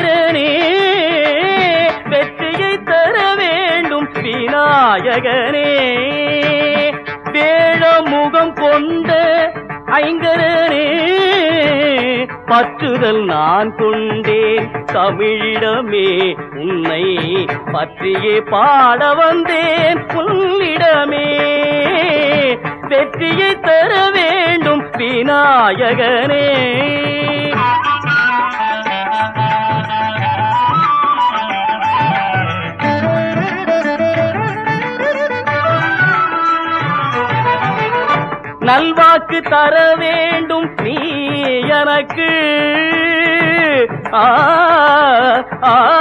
ஐங்கரனே வெற்றியை தர வேண்டும் விநாயகனே. வேழ முகம் கொண்ட ஐங்கரனே பற்றுதல் நான் கொண்டேன். தமிழிடமே உன்னை பற்றியே பாட வந்தேன். உன்னிடமே வெற்றியை தர வேண்டும் விநாயகனே. நல்வாக்கு தர வேண்டும். நீ எனக்கு. ஆ ஆ.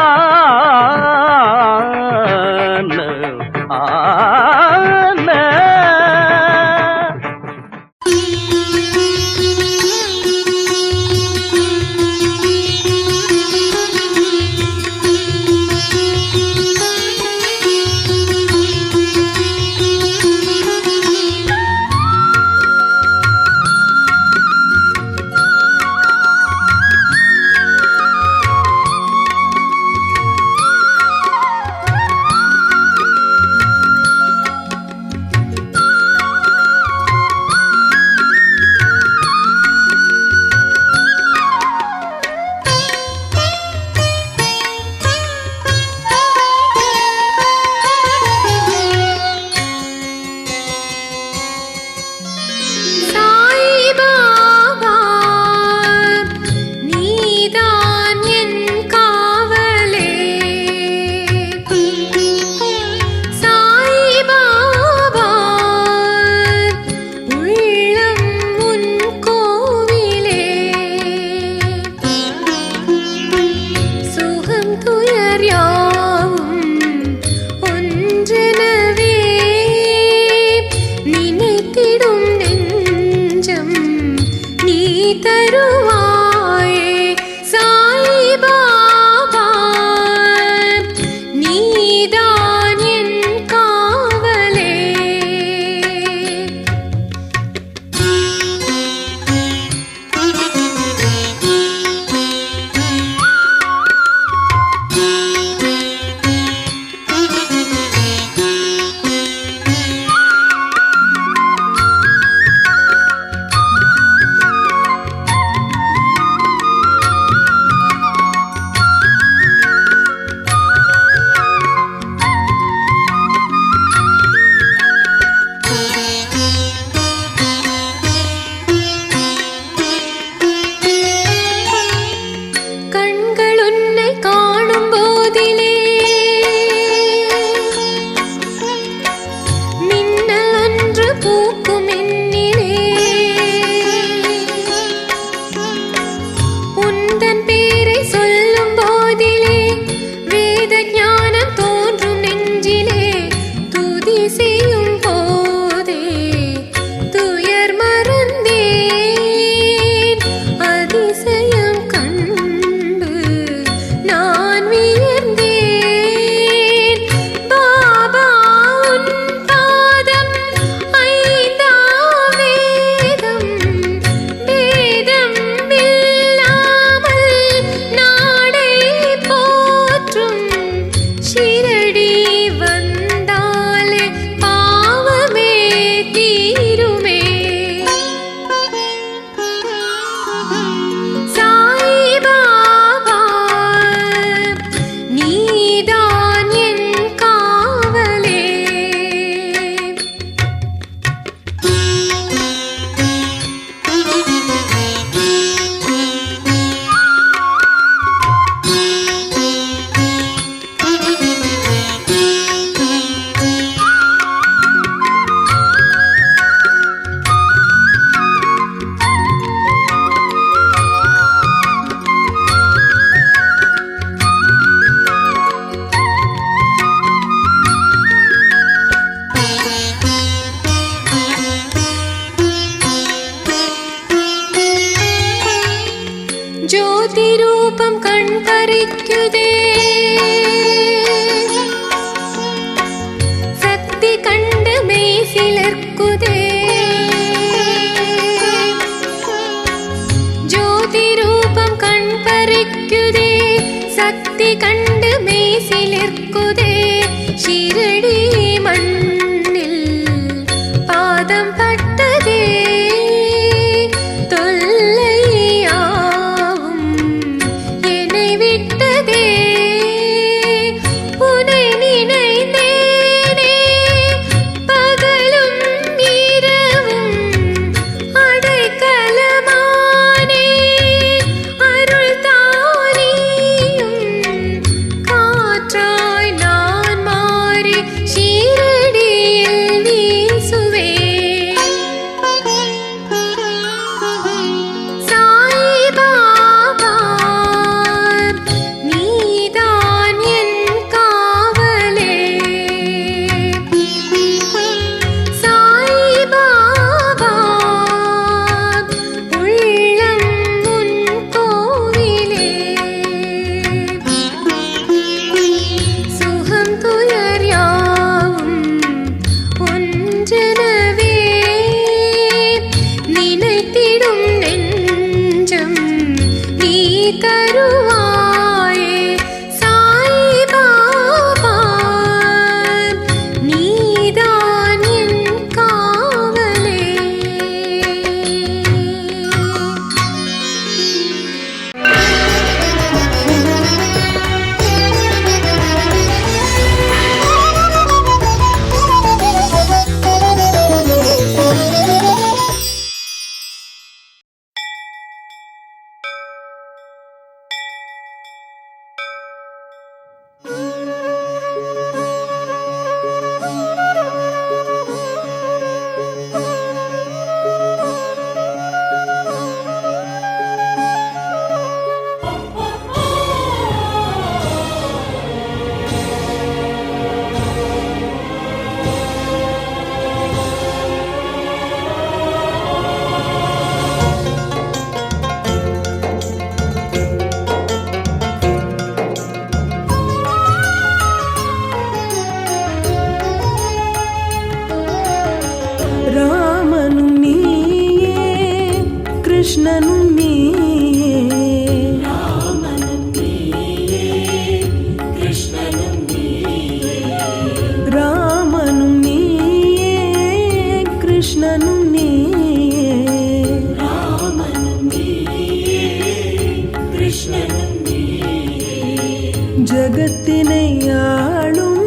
ஜகத்தினை ஆளும்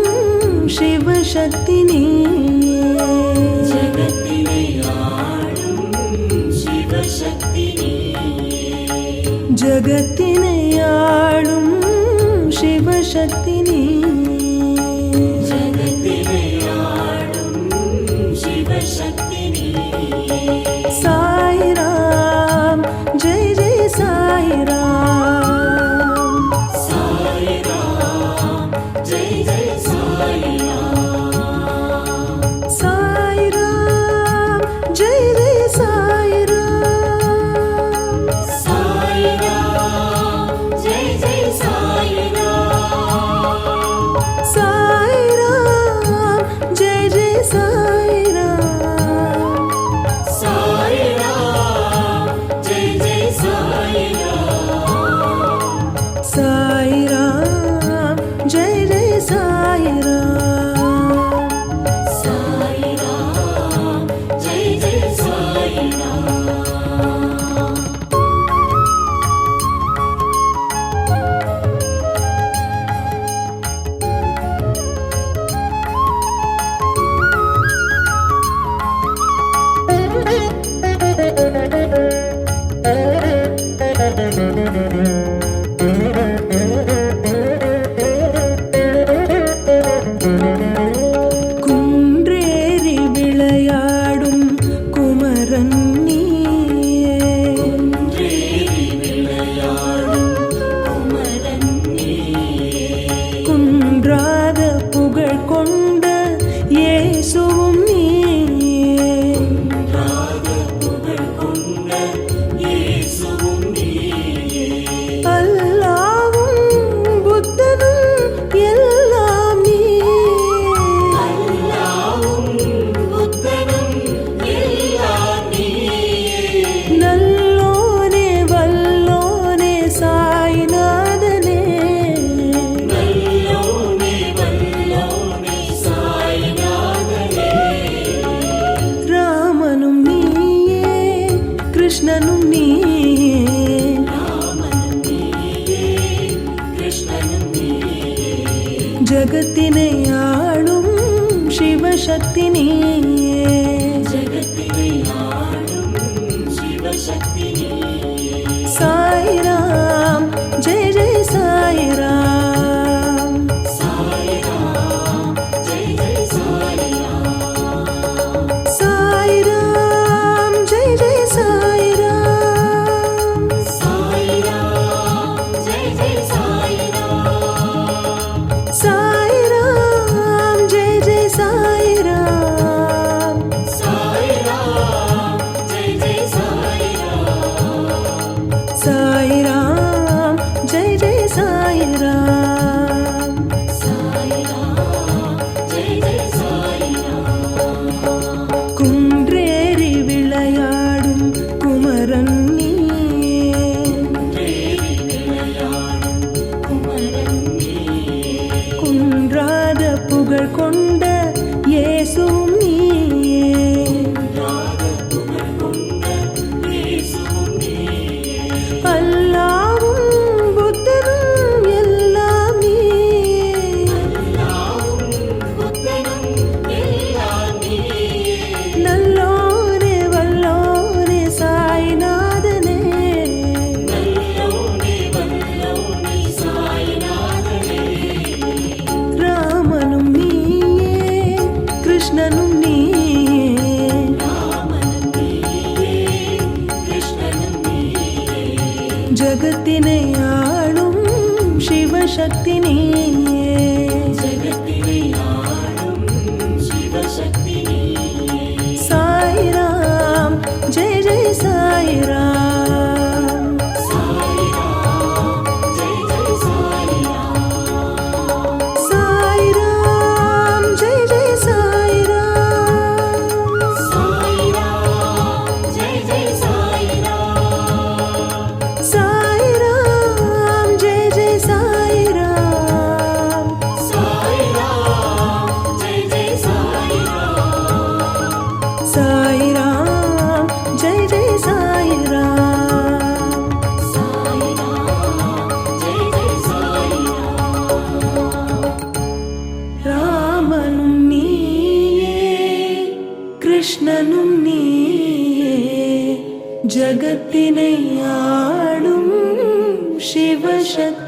சிவசக்தி ஜகத்தினை ஆளும் சிவசக்தி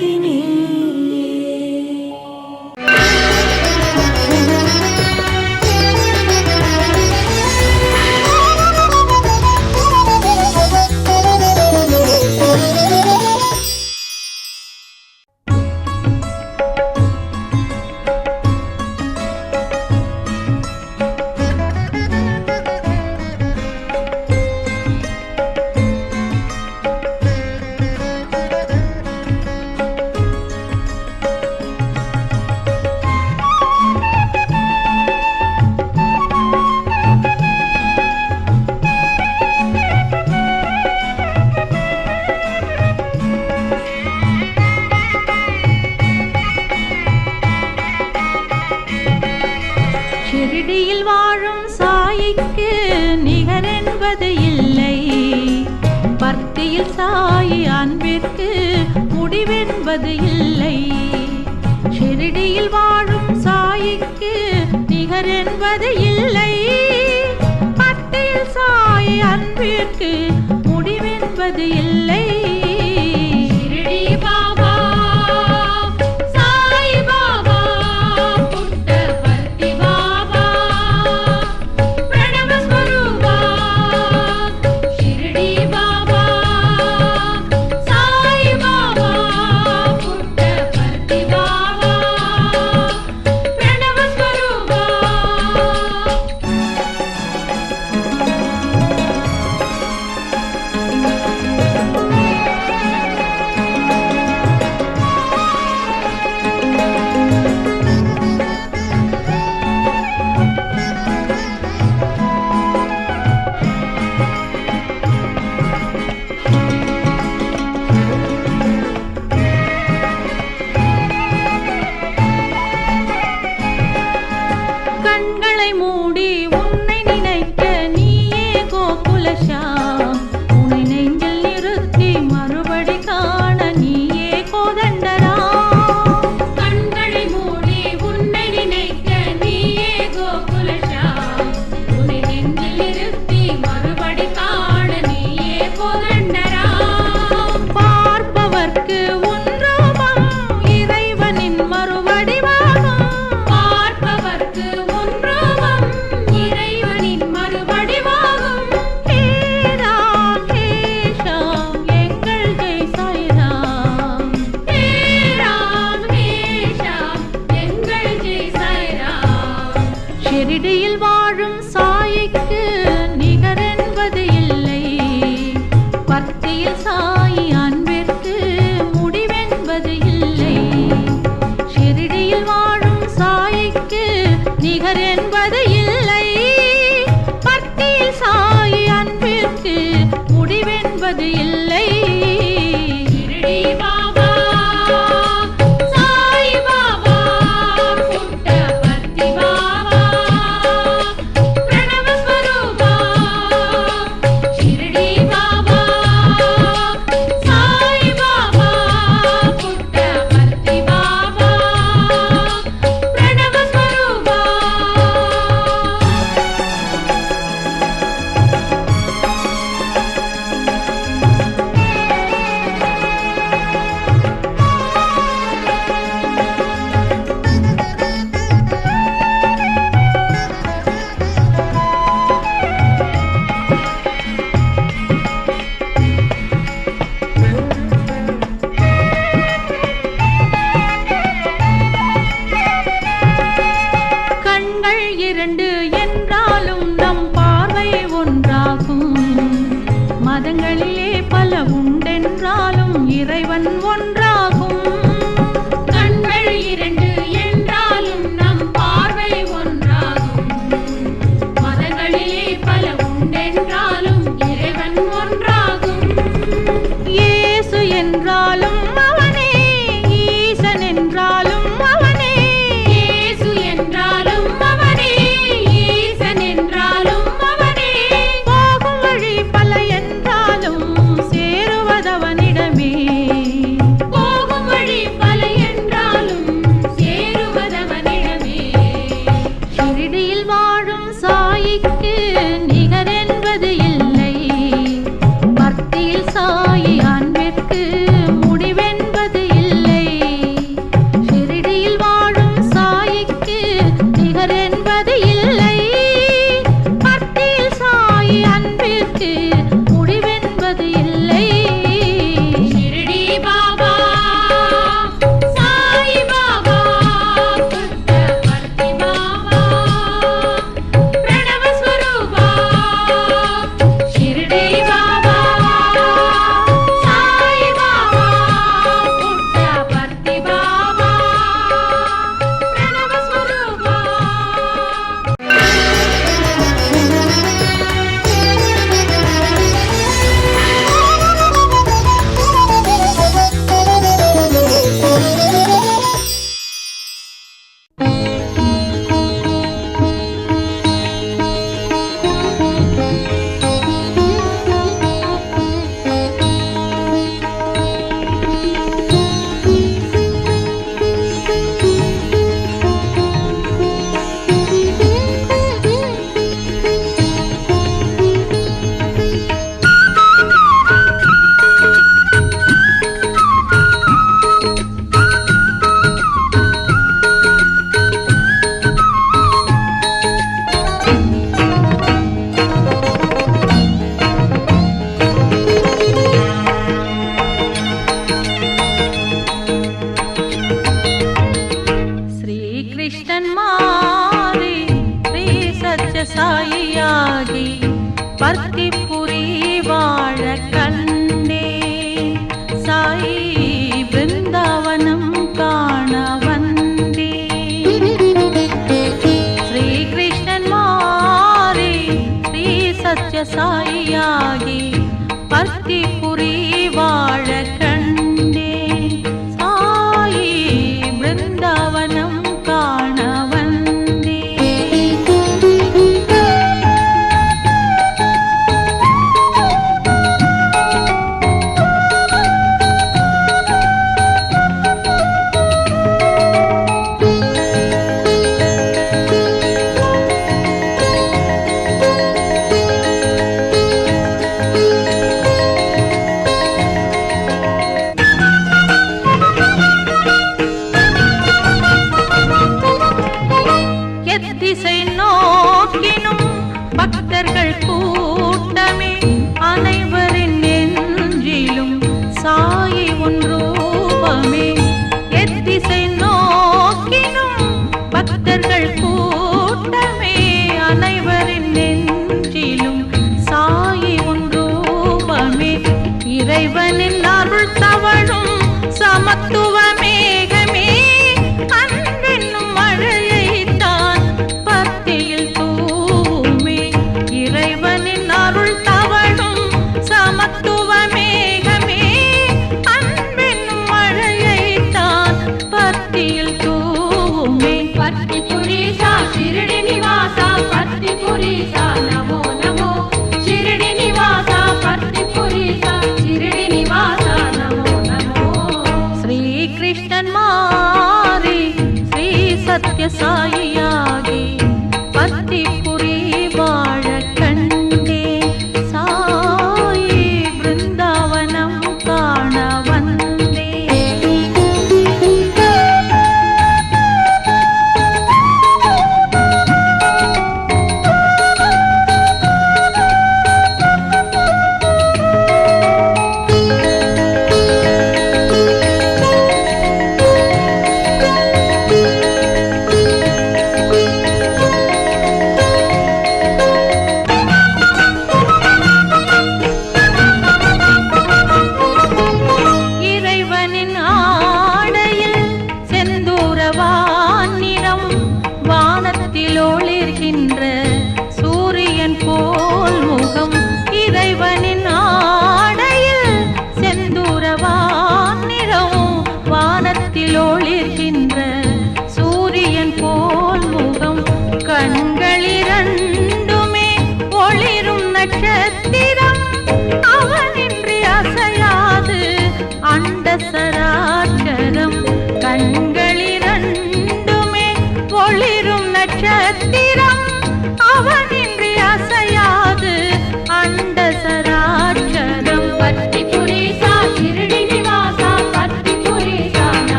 Tini. இல்லை. பக்தியில் சாயி அன்பிற்கு முடிவென்பது இல்லை. ஷிரடியில் வாழும் சாயிக்கு நிகரென்பது இல்லை. பக்தியில் சாயி அன்பிற்கு முடிவென்பது இல்லை. விவசாயியாகி பருத்தி